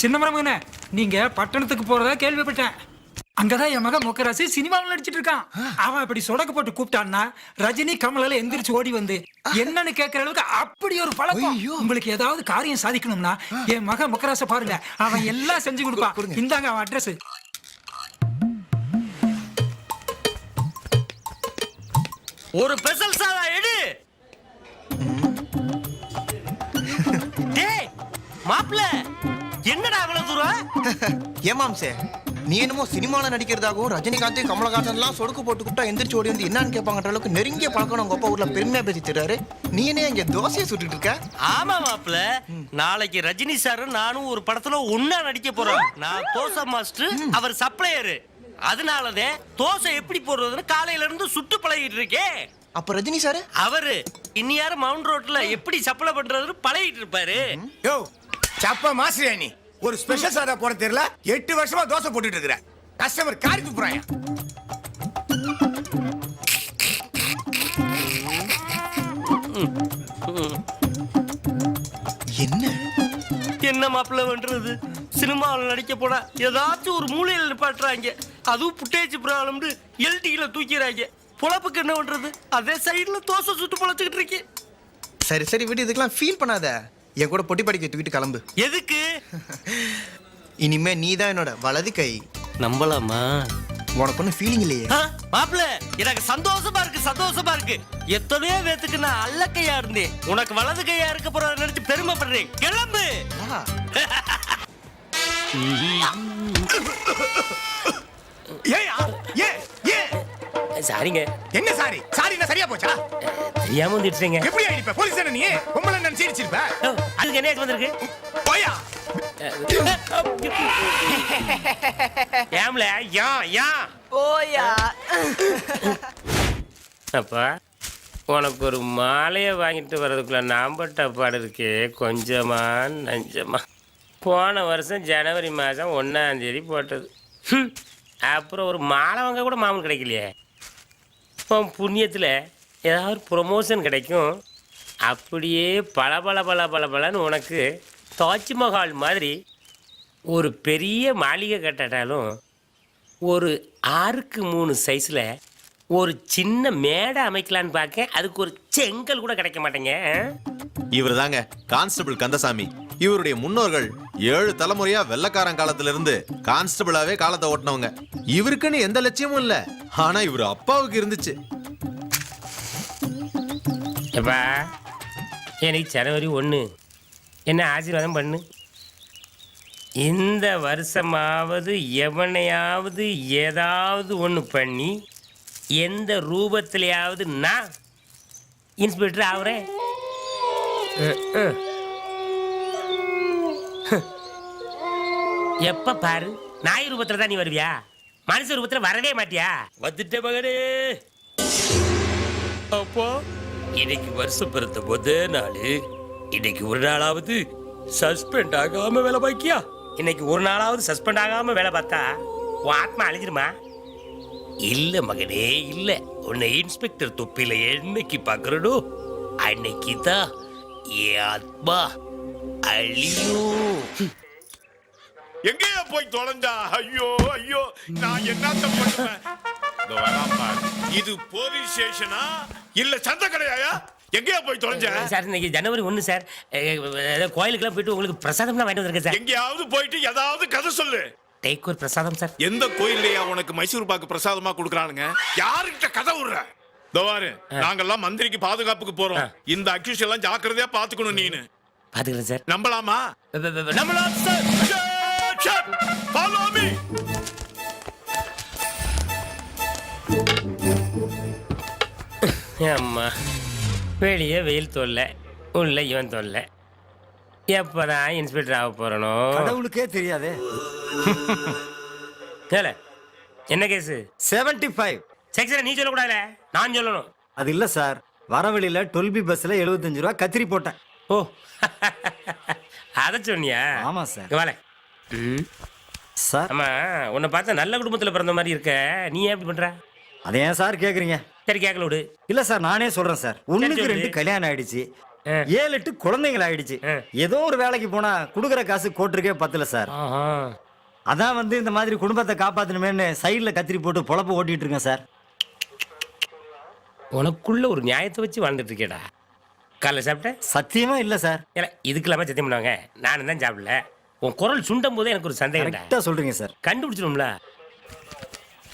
சின்ன மரமகனே நீங்க பட்டணத்துக்கு போறதா கேள்விப்பட்டேன். அங்கதான் என் மகன் முக்கராசி சினிமாவில் நடிச்சிட்டு இருக்கான் அவன் இப்படி சொடக்கு போட்டு கூப்பிட்டான்னா ரஜினி கமலால எந்திரிச்சு ஓடி வந்து என்னன்னு கேட்கற அளவுக்கு அப்படி ஒரு பழக்கம். உங்களுக்கு ஏதாவது காரியம் சாதிக்கணும்னா என் மகன் முக்கராச பாருங்க. அவன் எல்லாம் செஞ்சு கொடுப்பான். இந்தாங்க அவன் அட்ரஸ் ஒரு பெசல் சாதா எடு. டேய் மாப்ள என்னடா அவ்வளவு தூரம்? ஏமாம் சார் நீ என்னமோ சினிமால நடிக்கிறதாகவும் ரஜினிகாந்த் கமலஹாசன்லாம் சொடுக்கு போட்டு கூப்பிட்டா எந்திரிச்சு ஓடி வந்து என்னன்னு கேட்பாங்கன்ற அளவுக்கு நெருங்கிய பழக்கம் உங்க அப்பா ஊர்ல பெருமையா பேசி தர்றாரு நீ என்ன இங்க தோசையை சுட்டுட்டு இருக்க? ஆமா மாப்ள நாளைக்கு ரஜினி சாரும் நானும் ஒரு படத்துல ஒண்ணா நடிக்க போறோம். நான் தோசை மாஸ்டர் அவர் சப்ளையரு அதனாலதான் தோசை எப்படி போடுறதுன்னு காலையில இருந்து சுட்டு பழகிட்டு இருக்கேன் அப்ப ரஜினி சார்? அவரு. இன்னியாரு மவுண்ட் ரோட்ல எப்படி சப்ளை பண்றதுன்னு பழகிட்டு இருப்பாரு. யோ சப்ப மாசிரியா நீ? ஒரு ஸ்பெஷல் சாதா போட தெரியல? எட்டு வருஷமா தோசை போட்டுட்டு கஸ்டமர் காரி துப்புறாயா என்ன? என்ன மாப்பிள்ள பண்றது? சினிமாவில் நடிக்க போனா ஏதாச்சும் ஒரு மூலையில நிப்பாட்டுறாங்க. அதுவும் புட்டேஜ் ப்ராப்ளம்னு எல்டியில தூக்கிறாங்க பொழப்புக்கு என்ன பண்றது? அதே சைடுல தோசை சுட்டு பொழைச்சுக்கிட்டு இருக்கேன். சரி சரி விடு இதுக்கெல்லாம் ஃபீல் பண்ணாத. என் கூட பொட்டி படிக்க தூக்கிட்டு கிளம்பு. எதுக்கு? இனிமே நீ தான் என்னோட வலது கை. நம்பலாமா? உனக்கு ஒன்றும் ஃபீலிங் இல்லையே. மாப்பிள்ள எனக்கு சந்தோஷமா இருக்கு சந்தோஷமா இருக்கு. எத்தனையோ பேத்துக்கு நான் அல்ல கையா இருந்தேன். உனக்கு வலது கையா இருக்க போற நினைச்சு பெருமைப்படுறேன். கிளம்பு. ஏயா ஏ ஏ. சாரிங்க. என்ன சாரி? சாரி என்ன சரியா போச்சா? தெரியாம வந்துட்டுங்க எப்படி ஆயிடுப்ப? போலீஸ் என்ன நீ? பொம்பளை நினைச்சு சிரிச்சிருப்ப அதுக்கு என்ன வந்திருக்கு? போயா? ஏம்ல? யா யா. போயா. அப்பா உனக்கு ஒரு மாலையை வாங்கிட்டு வர்றதுக்குள்ள நாம்பட்ட பாடு இருக்கே கொஞ்சமா நஞ்சமா. போன வருஷம் ஜனவரி மாதம் ஒன்றாம் தேதி போட்டது. அப்புறம் ஒரு மாலை வாங்க கூட மாமூல் கிடைக்கலையே. உன் புண்ணியத்தில் ஏதாவது ப்ரொமோஷன் கிடைக்கும். அப்படியே பல பல பல பல பலன்னு உனக்கு தாஜ்மஹால் மாதிரி ஒரு பெரிய மாளிகை கட்டட்டாலும் ஒரு ஆறுக்கு மூணு சைஸில் ஒரு சின்ன மேடை அமைக்கலான்னு பார்க்க அதுக்கு ஒரு செங்கல் கூட கிடைக்க மாட்டேங்க. இவர் தாங்க கான்ஸ்டபிள் கந்தசாமி. இவருடைய முன்னோர்கள் ஏழு தலைமுறையா வெள்ளக்காரன் காலத்துல இருந்து கான்ஸ்டபிளாவே காலத்தை ஓட்டினவங்க. இவருக்குன்னு எந்த லட்சியமும் இல்ல. ஆனா இவர் அப்பாவுக்கு இருந்துச்சு. எனக்கு ஜனவரி ஒன்று என்ன ஆசீர்வாதம் பண்ணு. இந்த வருஷமாவது எவனையாவது ஏதாவது ஒன்று பண்ணி எந்த ரூபத்திலையாவது நான் இன்ஸ்பெக்டர் ஆகுறேன் எப்ப பாரு நாய் ரூபத்துல தான் நீ வருவியா? மனுஷ ரூபத்துல வரவே மாட்டியா? வந்துட்ட மகனே. அப்போ? இன்னைக்கு வருஷம் பிறந்த முத நாள். இன்னைக்கு ஒரு நாளாவது சஸ்பெண்ட் ஆகாம வேலை பாக்கியா? இன்னைக்கு ஒரு நாளாவது சஸ்பெண்ட் ஆகாம வேலை பார்த்தா உன் ஆத்மா அழிஞ்சிருமா? இல்ல மகனே இல்ல. உன்னை இன்ஸ்பெக்டர் தொப்பில என்னைக்கு பாக்குறனோ அன்னைக்கு தான் ஏ ஆத்மா அழியும். எங்கேயா போய் தொலைஞ்சா ஐயோ ஐயோ நான் என்னத்த பண்ணுவேன்? இதோ போலீஸ் ஸ்டேஷனா இல்ல சந்த கடையாயா? எங்கேயா போய் தொலைஞ்ச? சார் இன்னைக்கு ஜனவரி ஒன்று சார். அஹ், கோயிலுக்கெல்லாம் போயிட்டு உங்களுக்கு பிரசாதம்லாம் வாங்கிட்டு வந்திருக்கேன் சார். எங்கேயாவது போயிட்டு ஏதாவது கதை சொல்லு. டேக் ஒரு பிரசாதம் சார். எந்த கோயில்லையா உனக்கு மைசூர் பாக்கு பிரசாதமா கொடுக்குறானுங்க? யாருகிட்ட கதை விடுற? இதோ பாரு நாங்கெல்லாம் மந்திரிக்கு பாதுகாப்புக்கு போறோம். இந்த அக்யூஸ் எல்லாம் ஜாக்கிரதையா பாத்துக்கணும் நீனு. பாத்துக்கிறேன் சார். நம்பலாமா? வ- வ- சார் Follow me. அம்மா வெளியே வெயில் தொல்லை உள்ள இவன் தொல்லை. எப்பதான் இன்ஸ்பெக்டர் ஆக போறனோ? கடவுளுக்கே தெரியாதே. கேள என்ன கேஸு செவன்டி ஃபைவ் செக்ஷன் நீ சொல்லக்கூடாதுல நான் சொல்லணும். அது இல்ல சார் வரவழியில டுவெல் பி பஸ்ல எழுபத்தஞ்சு ரூபா கத்திரி போட்டேன். ஓ அதை சொன்னியா? ஆமா சார். வாலே. ம். சார். ஆமா உன்னை பார்த்தா நல்ல குடும்பத்துல பிறந்த மாதிரி இருக்க. நீ ஏன் இப்படி பண்ற? அதை ஏன் சார் கேக்குறீங்க? சரி கேட்கல விடு. இல்ல சார் நானே சொல்றேன் சார். ஒண்ணுக்கு. ரெண்டு கல்யாணம் ஆயிடுச்சு. ஏழு எட்டு குழந்தைகள் ஆயிடுச்சு. ஏதோ ஒரு வேலைக்கு போனா குடுக்குற காசு கோட்டுருக்கே பத்தல சார். அதான் வந்து இந்த மாதிரி குடும்பத்தை காப்பாத்தணுமேனு சைடுல கத்திரி போட்டு பொழப்பு ஓட்டிட்டு இருக்கேன் சார். உனக்குள்ள ஒரு நியாயத்தை வச்சு வாழ்ந்துட்டு இருக்கேடா. காலைல சாப்பிட்ட? சத்தியமா இல்ல சார். இதுக்கு இல்லாம சத்தியம் பண்ணுவாங்க. நானும் தான் சாப்பிடல. உன் குரல் சுண்டும் போதே எனக்கு ஒரு சந்தேகம்டா கரெக்டா சொல்றீங்க சார். கண்டுபிடிச்சிடும்ல?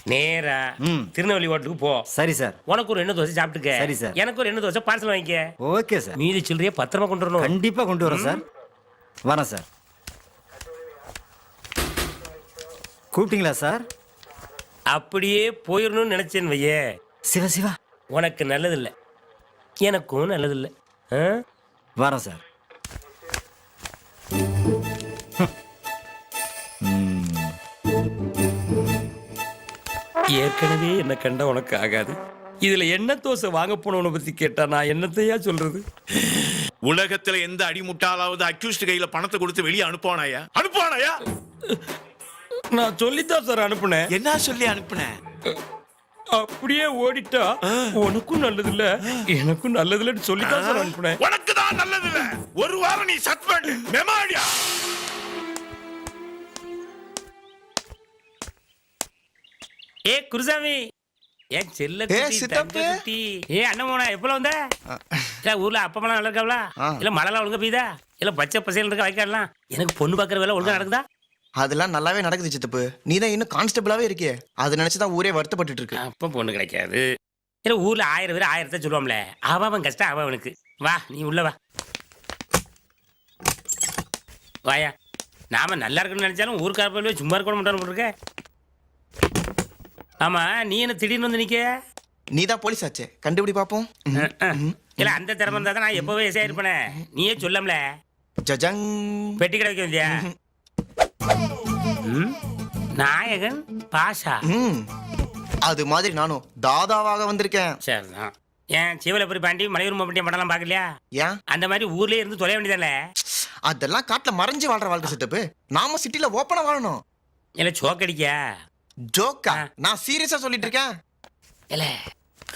நேரா ம். திருநெல்வேலி ஹோட்டலுக்கு போ. சரி சார். உனக்கு ஒரு எண்ணெய் தோசை சாப்பிட்டுக்க. சரி, சார். எனக்கு ஒரு எண்ணெய் தோசை பார்சல் வாங்கிக்க. Okay sir. மீதி சில்லறைய பத்திரமா கொண்டு வரணும். கண்டிப்பா கொண்டு வரேன் சார். வரேன் சார். கூப்பிட்டீங்களா சார்? அப்படியே போயிடணும்னு நினைச்சேன் வையே. சிவா சிவா. உனக்கு நல்லதில்லை. எனக்கும் நல்லதில்லை? வரேன் சார். ஏற்கனவே என்ன கண்டா உனக்கு ஆகாது. இதுல என்ன தோசை வாங்க போனவனை பத்தி கேட்டா நான் என்னத்தையா சொல்றது? உலகத்துல எந்த அடிமுட்டாலாவது அக்யூஸ்ட் கையில பணத்தை கொடுத்து வெளியே அனுப்புவானாயா? அனுப்புவானாயா? நான் சொல்லித்தான் சார் அனுப்புனேன். என்ன சொல்லி அனுப்புன அப்படியே ஓடிட்டா உனக்கும் நல்லதில்ல எனக்கும் நல்லதில்லன்னு சொல்லித்தான் சார் அனுப்புனேன். உனக்கு தான் நல்லது இல்ல ஒரு வாரம் நீ சஸ்பெண்ட் மெமாடியா ஏ குருசாமி. ஏன் செல்ல ஏ, சித்தப்பு. குட்டி. ஏ அண்ணன் எப்பல வந்த? இல்ல, ஊர்ல அப்பா அம்மா நல்லா இருக்காங்களா? ஆ. இல்ல மழைலாம் ஒழுங்கா பெய்யுதா? இல்ல பச்சை பசையில் இருக்க வைக்கலாம் எனக்கு பொண்ணு பாக்குற வேலை ஒழுங்கா நடக்குதா? அதெல்லாம் நல்லாவே நடக்குது சித்தப்பு. நீ தான் இன்னும் கான்ஸ்டபிளாவே இருக்கியே. அதை நினைச்சு தான் ஊரே வருத்தப்பட்டுட்டு இருக்கு அப்ப பொண்ணு கிடைக்காது. இல்ல ஊர்ல ஆயிரம் பேர் ஆயிரத்தை சொல்லுவோம்ல. அவன் அவன் கஷ்டம் அவன் அவனுக்கு. வா நீ உள்ள வா. வாயா. நாம நல்லா இருக்கணும்னு நினைச்சாலும் ஊருக்கார போய் சும்மா இருக்க மாட்டோம் இருக்க ஆமா நீ என்ன திடீர்னு வந்து நிக்க? நீ தான் போலீஸ் ஆச்சே கண்டுபிடி பாப்போம். இல்ல அந்த திறமை இருந்தா தான் நான் எப்பவே எஸ்ஐ இருப்பேனே. நீயே சொல்லம்ல. ஜஜங். பெட்டி கடை வைக்க வந்தியா? நாயகன் பாஷா. அது மாதிரி நானும் தாதாவாக வந்திருக்கேன். சரிதான். ஏன் சிவலபுரி பாண்டி மலையூர் பண்டியம் படம்லாம் பார்க்கலையா? ஏன்? அந்த மாதிரி ஊர்லயே இருந்து தொலைய வேண்டியதானே? அதெல்லாம் காட்டுல மறைஞ்சு வாழ்ற வாழ்க்கை சித்தப்பு நாம சிட்டில ஓப்பனா வாழணும். இல்ல சோக்கடிக்கா. ஜோக்கா. நான் சீரியஸா சொல்லிட்டு இருக்கேன் இல்ல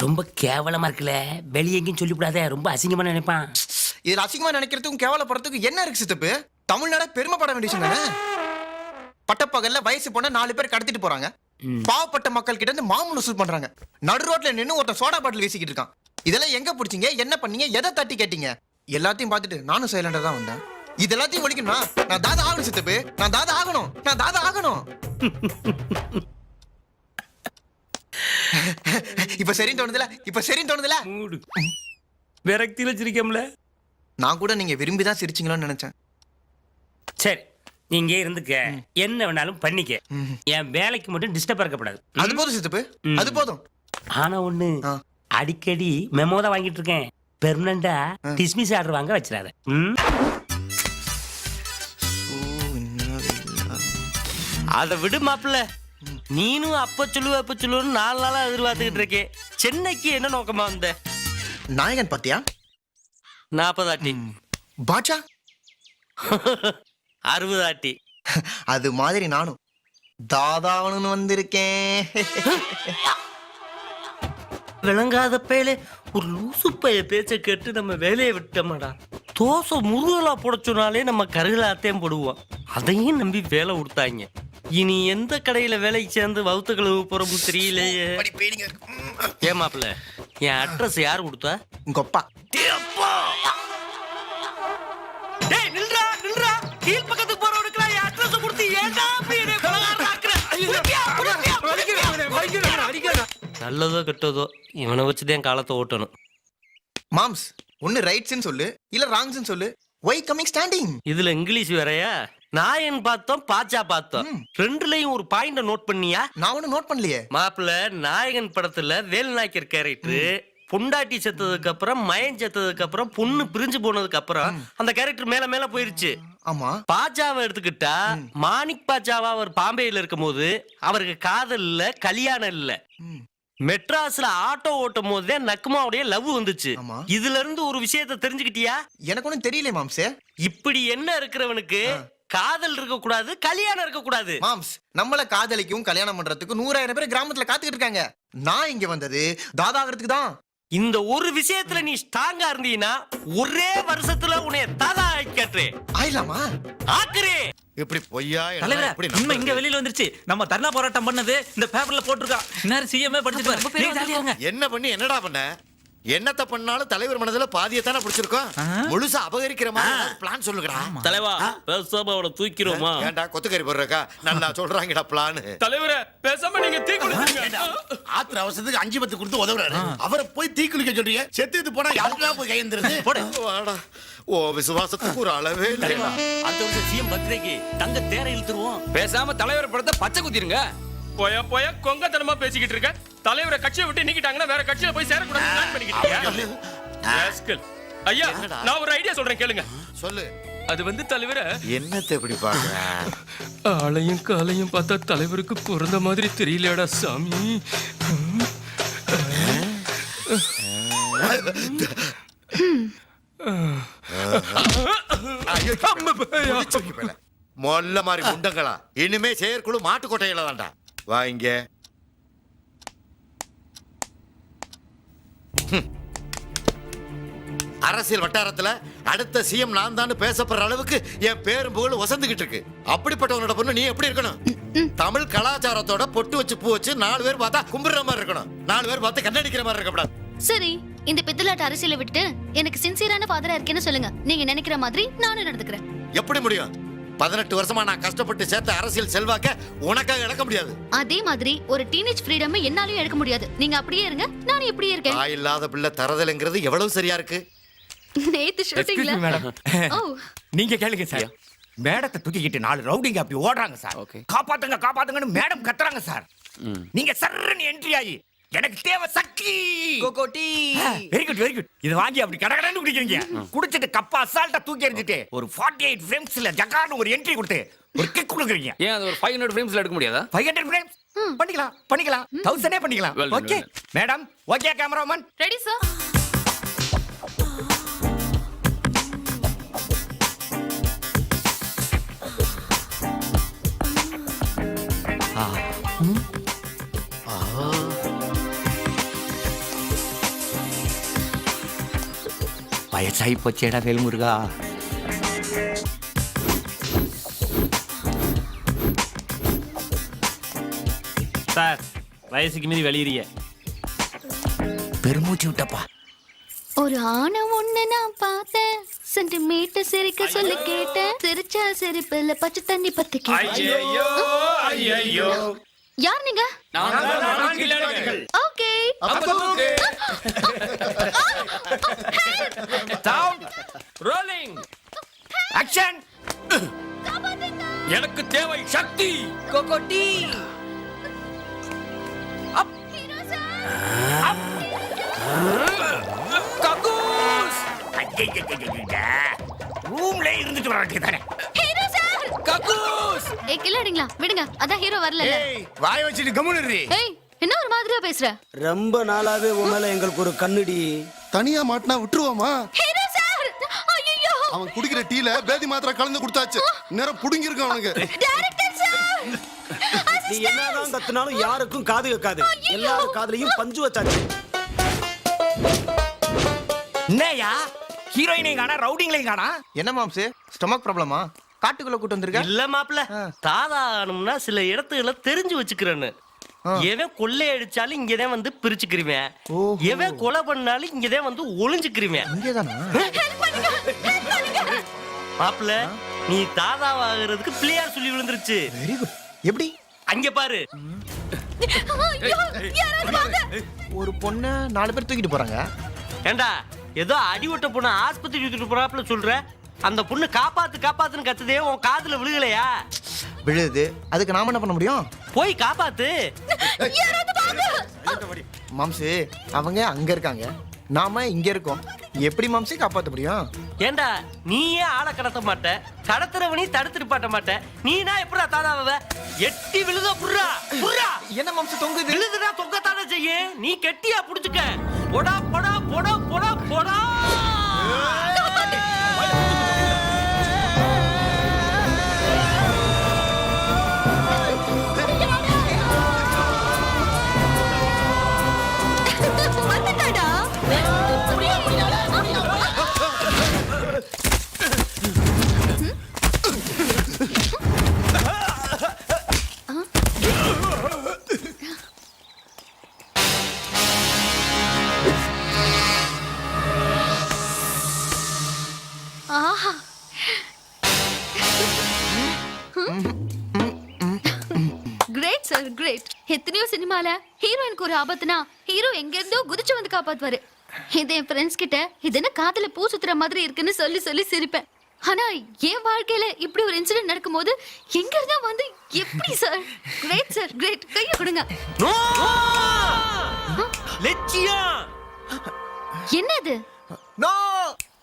ரொம்ப கேவலமா இருக்குல்ல. வெளியே எங்கேயும் சொல்லிவிடாத ரொம்ப அசிங்கமா நினைப்பான். இதுல அசிங்கமா நினைக்கிறதுக்கும் கேவலப்படுறதுக்கும் என்ன இருக்கு சித்தப்பு? தமிழ்நாட பெருமைப்பட வேண்டிய விஷயம் பட்டப்பகல்ல வயசு பொண்ண நாலு பேர் கடத்திட்டு போறாங்க. பாவப்பட்ட மக்கள் கிட்ட இருந்து மாமூல் வசூல் பண்றாங்க. நடு ரோட்ல நின்னு ஒருத்தன் சோடா பாட்டில் வீசிக்கிட்டு இருக்கான். இதெல்லாம் எங்க பிடிச்சீங்க? என்ன பண்ணீங்க? எதை தட்டி கேட்டீங்க? எல்லாத்தையும் பார்த்துட்டு நானும் சைலண்டா தான் வந்தேன். இது எல்லாத்தையும் ஒழிக்கணும்னா நான் தாதா ஆகணும் சித்தப்பு. நான் தாதா ஆகணும். நான் தாதா ஆகணும். இப்ப சரின்னு தோணுதுல? இப்ப சரின்னு தோணுதுல? மூடு. விரக்தியில சிரிக்கம்ல நான் கூட நீங்க விரும்பி தான் சிரிச்சீங்களோன்னு நினைச்சேன். சரி இங்கே இருந்துக்க. என்ன வேணாலும் பண்ணிக்க. என் வேலைக்கு மட்டும் டிஸ்டர்ப் இருக்கக்கூடாது. அது போதும் சித்தப்பு. அது போதும். ஆனா ஒண்ணு. அடிக்கடி மெமோ தான் வாங்கிட்டு இருக்கேன். பெர்மனண்டா டிஸ்மிஸ் ஆர்டர் வாங்க வச்சிடாத. அதை விடு மாப்பிள்ள. நீனும் அப்ப சொல்லுவ அப்ப சொல்லுவன்னு நாலு நாளா எதிர்பார்த்துக்கிட்டு இருக்கேன். சென்னைக்கு என்ன நோக்கமா வந்த? நாயகன் பாத்தியா? நாற்பதாட்டி பாட்சா அறுபதாட்டி. அது மாதிரி நானும் தாதாவனு வந்திருக்கேன். விளங்காத பயலே ஒரு லூசு பைய பேச்ச கேட்டு நம்ம வேலையை விட்டோமாடா. தோசை முருகலா போட சொன்னாலே நம்ம கருகலாத்தையும் போடுவோம். அதையும் நம்பி வேலை கொடுத்தாங்க இனி எந்த கடையில வேலைக்கு சேர்ந்து வவுத்து கழுவு போறோம்னு தெரியலையே. ஏன் மாப்பிள்ள? என் அட்ரஸ் யார் கொடுத்தா? உங்க அப்பா. டேய் நில்றா நில்றா. கீழ் பக்கத்துக்கு போறவனுக்கு என் அட்ரஸ் கொடுத்து ஏன்டா அப்படி என்னை கொலகாரனா ஆக்குற? புரியுதா? புரியுதா? புரியுதா? நல்லதோ கெட்டதோ இவனை வச்சுதான் காலத்தை ஓட்டணும். மாம்ஸ் ஒன்னு ரைட்ஸ்னு சொல்லு இல்ல ராங்ஸ்னு சொல்லு ஒய் கமிங் ஸ்டாண்டிங் இதுல இங்கிலீஷ் வேறயா? நாயன் பார்த்தோம் பாச்சா பார்த்தோம். ரெண்டுலயும் ஒரு பாயிண்ட நோட் பண்ணியா? நான் ஒன்னும் நோட் பண்ணலையே. மாப்பிள்ள நாயகன் படத்துல வேல்நாயக்கர் கேரக்டர் பொண்டாட்டி செத்ததுக்கு அப்புறம் மயன் செத்ததுக்கு அப்புறம் பொண்ணு பிரிஞ்சு போனதுக்கு அப்புறம் அந்த கேரக்டர் மேல மேல போயிருச்சு. ஆமா. பாஜாவை எடுத்துக்கிட்டா மாணிக் பாஜாவா அவர் பாம்பேல இருக்கும்போது அவருக்கு காதல் இல்ல கல்யாணம் இல்ல. மெட்ராஸ்ல ஆட்டோ ஓட்டும் போதே நக்குமாவுடைய லவ் வந்துச்சு. இதுல இருந்து ஒரு விஷயத்தை தெரிஞ்சுக்கிட்டியா? எனக்கு ஒன்னும் தெரியல மாம்ஸே இப்படி என்ன இருக்கிறவனுக்கு காதல் இருக்க கூடாது கல்யாணம் இருக்க கூடாது மாம்ஸ் நம்மள காதலிக்கும் கல்யாணம் பண்றதுக்கு நூறாயிரம் பேர் கிராமத்துல காத்துக்கிட்டு இருக்காங்க. நான் இங்க வந்தது தாதாகிறதுக்கு தான். இந்த ஒரு விஷயத்துல நீ ஸ்ட்ராங்கா இருந்தீன்னா ஒரே வருஷத்துல உன்னைய தாதா ஆக்கற்றேன் ஆயிலாமா ஆக்குறே. இப்படி பொய்யா தலைவரே உண்மை இங்க வெளியில வந்துருச்சு. நம்ம தர்ணா போராட்டம் பண்ணது இந்த பேப்பர்ல போட்டிருக்கோம் இந்நேரம் சிஎம்ஏ இருங்க என்ன பண்ணி என்னடா பண்ண? என்னத்த பண்ணாலும் தலைவர் மனதுல பாதியை தானே பிடிச்சிருக்கோம். முழுசா அபகரிக்கிற மாதிரி பிளான் சொல்லுங்கடா. தலைவா பேசாம அவனை தூக்கிடுவோமா? ஏன்டா கொத்துக்கறி போடுறக்கா? நல்லா சொல்றாங்கடா பிளான் தலைவரே பேசாம நீங்க தீ ஆத்திர அவசரத்துக்கு அஞ்சு பத்து கொடுத்து உதவுறாரு. அவரை போய் தீ குளிக்க சொல்றீங்க. செத்துட்டு போனா யாருக்கா போய் கையெழுந்துருது வாடா. ஓ விசுவாசத்துக்கு ஒரு அளவே இல்லைடா. அடுத்த வருஷம் சிஎம் பர்த்டேக்கு தங்க தேரை இழுத்துருவோம். பேசாம தலைவர் படத்தை பச்சை குத்திருங்க. போய போய கொங்கத்தனமா பேசிக்கிட்டு இருக்க. தலைவரை கட்சியை விட்டு நீக்கிட்டாங்கன்னா வேற கட்சியில போய் சேரக்கூடாது பிளான் பண்ணிக்கிட்டீங்க. ஐயா நான் ஒரு ஐடியா சொல்றேன் கேளுங்க. சொல்லு. அது வந்து தலைவரை என்னத்தை இப்படி பாக்குற ஆளையும் காலையும் பார்த்தா தலைவருக்கு பிறந்த மாதிரி தெரியலடா சாமி. மொல்ல மாதிரி முண்டங்களா? இனிமே செயற்குழு மாட்டுக்கொட்டையில தான்டா. வா இங்க ஹம். அரசியல் வட்டாரத்துல அடுத்த சிஎம் நான் தான் பேசப்படுற அளவுக்கு என் பேரும் புகழ் வசந்துகிட்டு இருக்கு. அப்படிப்பட்டவனோட பொண்ணு நீ எப்படி இருக்கணும்? தமிழ் கலாச்சாரத்தோட பொட்டு வச்சு பூ வச்சு நாலு பேர் பார்த்தா கும்பிடுற மாதிரி இருக்கணும். நாலு பேர் பார்த்து கண்ணடிக்கிற மாதிரி இருக்கக்கூடாது. சரி இந்த பித்தலாட்ட அரசியலை விட்டுட்டு எனக்கு சின்சியரான ஃபாதரா இருக்கேன்னு சொல்லுங்க. நீங்க நினைக்கிற மாதிரி நானும் நடந்துக்கிறேன். எப்படி முடியும்? பதினெட்டு வருஷமா நான் கஷ்டப்பட்டு சேர்த்த அரசியல் செல்வாக்க உனக்காக இழக்க முடியாது. அதே மாதிரி ஒரு டீனேஜ் ஃப்ரீடம் என்னாலயும் எடுக்க முடியாது. நீங்க அப்படியே இருங்க நானும் இப்படியே இருக்கேன். தாய் இல்லாத பிள்ளை தரதலைங்கிறது எவ்வளவு சரியா இருக்கு? நேத்து ஷூட்டிங்ல ஓ நீங்க கேளுங்க சார் மேடத்தை தூக்கிக்கிட்டு நாலு ரவுடிங்க அப்படி ஓடுறாங்க சார் காப்பாத்துங்க காப்பாத்துங்கன்னு மேடம் கத்துறாங்க சார் நீங்க சர்ன்னு என்ட்ரி ஆகி எனக்கு தேவை Sakthi very good very good இது வாங்கி அப்படி கடகடன்னு குடிக்கிறீங்க. குடிச்சிட்டு கப்பா அசால்ட்டா தூக்கி எறிஞ்சிட்டு ஒரு 48 எயிட் ஃப்ரேம்ஸ்ல ஜகான்னு ஒரு என்ட்ரி கொடுத்து ஒரு கிக் கொடுக்குறீங்க. ஏன் அது ஒரு ஃபைவ் ஹண்ட்ரட் ஃப்ரேம்ஸ்ல எடுக்க முடியாதா? ஃபைவ் ஹண்ட்ரட் ஃப்ரேம்ஸ் பண்ணிக்கலாம் பண்ணிக்கலாம். தௌசண்டே பண்ணிக்கலாம். Okay madam okay cameraman ready sir வயசாகி போச்சேடா வேல்முருகா. சார் வயசுக்கு மீறி வெளியிறிய. பெருமூச்சு விட்டப்பா. ஒரு ஆணை ஒண்ணு நான் பார்த்தேன். சென்டிமீட்டர் சிரிக்க சொல்லி கேட்டேன். சிரிச்சா சிரிப்புல பச்சை தண்ணி பத்தி ஐயோ ஐயோ யார் நீங்க? ஓகே. ரோலிங் ஆக்ஷன் எனக்கு தேவை சக்தி. கக்கூஸ் ரூம்ல இருந்துட்டு வர வேண்டியதானே கக்கூஸ் ஏய் கில்லாடிங்களா? விடுங்க. அதான் ஹீரோ வரல. ஏய் வாய வச்சுட்டு கம்முன்னு ஏய் என்ன ஒரு மாதிரியா பேசுற? ரொம்ப நாளாவே உன் மேல எங்களுக்கு ஒரு கண்ணுடி. தனியா மாட்டினா விட்டுருவாமா? Hero sir? ஐயோ அவன் குடிக்கிற டீல பேதி மாத்திரை கலந்து கொடுத்தாச்சு. நேரம் புடுங்கி இருக்கான் அவனுக்கு டைரக்டர் சார். நீ என்னதான் கத்துனாலும் யாருக்கும் காது கேட்காது. எல்லாரும் காதுலயும் பஞ்சு வச்சாச்சு. என்னையா ஹீரோயினையும் காணா ரவுடிங்களையும் காணா? என்ன மாம்சு? ஸ்டொமக் ப்ராப்ளமா காட்டுக்குள்ள கூட்டு வந்திருக்க? இல்ல மாப்ள தாதா ஆகணும்னா சில இடத்துல தெரிஞ்சு வச்சுக்கிறேன்னு. எவன் கொள்ளை அடிச்சாலும் இங்கதான் வந்து பிரிச்சுக்கிருவேன். எவன் கொலை பண்ணாலும் இங்கதான் வந்து ஒளிஞ்சுக்கிருவேன். இங்கேதானா? மாப்ள நீ தாதாவாகிறதுக்கு பிள்ளையார் சொல்லி விழுந்துருச்சு. வெரி குட் எப்படி? அங்க பாரு. ஒரு பொண்ணை நாலு பேர் தூக்கிட்டு போறாங்க. ஏண்டா ஏதோ அடிவட்ட பொண்ணு ஆஸ்பத்திரி தூக்கிட்டு போறாப்புல சொல்ற? அந்த பொண்ணு காப்பாத்து காப்பாத்துன்னு கத்துதே உன் காதுல விழுகலையா? விழுது. அதுக்கு நாம என்ன பண்ண முடியும்? போய் காப்பாத்து. மாம்சு அவங்க அங்க இருக்காங்க. நாம இங்க இருக்கோம். எப்படி மாம்சு காப்பாத்த முடியும்? ஏண்டா நீயே ஆளை கடத்த மாட்ட. கடத்துறவனி தடுத்துட்டு பாட்ட மாட்ட. நீனா எப்படா தாதாவ? எட்டி விழுத புர்ரா புர்ரா என்ன மாம்சு தொங்குது? விழுதுடா தொங்கத்தானே செய்ய நீ கெட்டியா புடிச்சுக்க. பொடா பொடா பொடா பொடா பொடா. ஒரு ஆபத்துனா ஹீரோ எங்க இருந்தோ குதிச்சு வந்து காப்பாத்துவாரு. இது என் ஃப்ரெண்ட்ஸ் கிட்ட இது என்ன காதுல பூ சுத்துற மாதிரி இருக்குன்னு சொல்லி சொல்லி சிரிப்பேன். ஆனா என் வாழ்க்கையில இப்படி ஒரு இன்சிடென்ட் நடக்கும்போது எங்க இருந்தா வந்து எப்படி சார் கிரேட் சார் கிரேட் கைய கொடுங்க. நோ! லட்சியம் என்னது? நோ!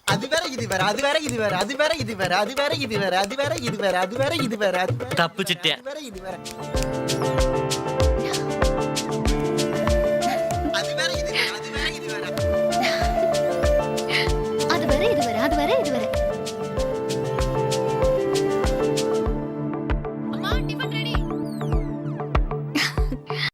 அது வேற இது வேற அது வேற இது வேற அது வேற இது வேற அது வேற இது வேற அது வேற இது வேற அது வேற இது வேற அது வேற தப்பிச்சிட்டேன் வேற இது வேற. ready to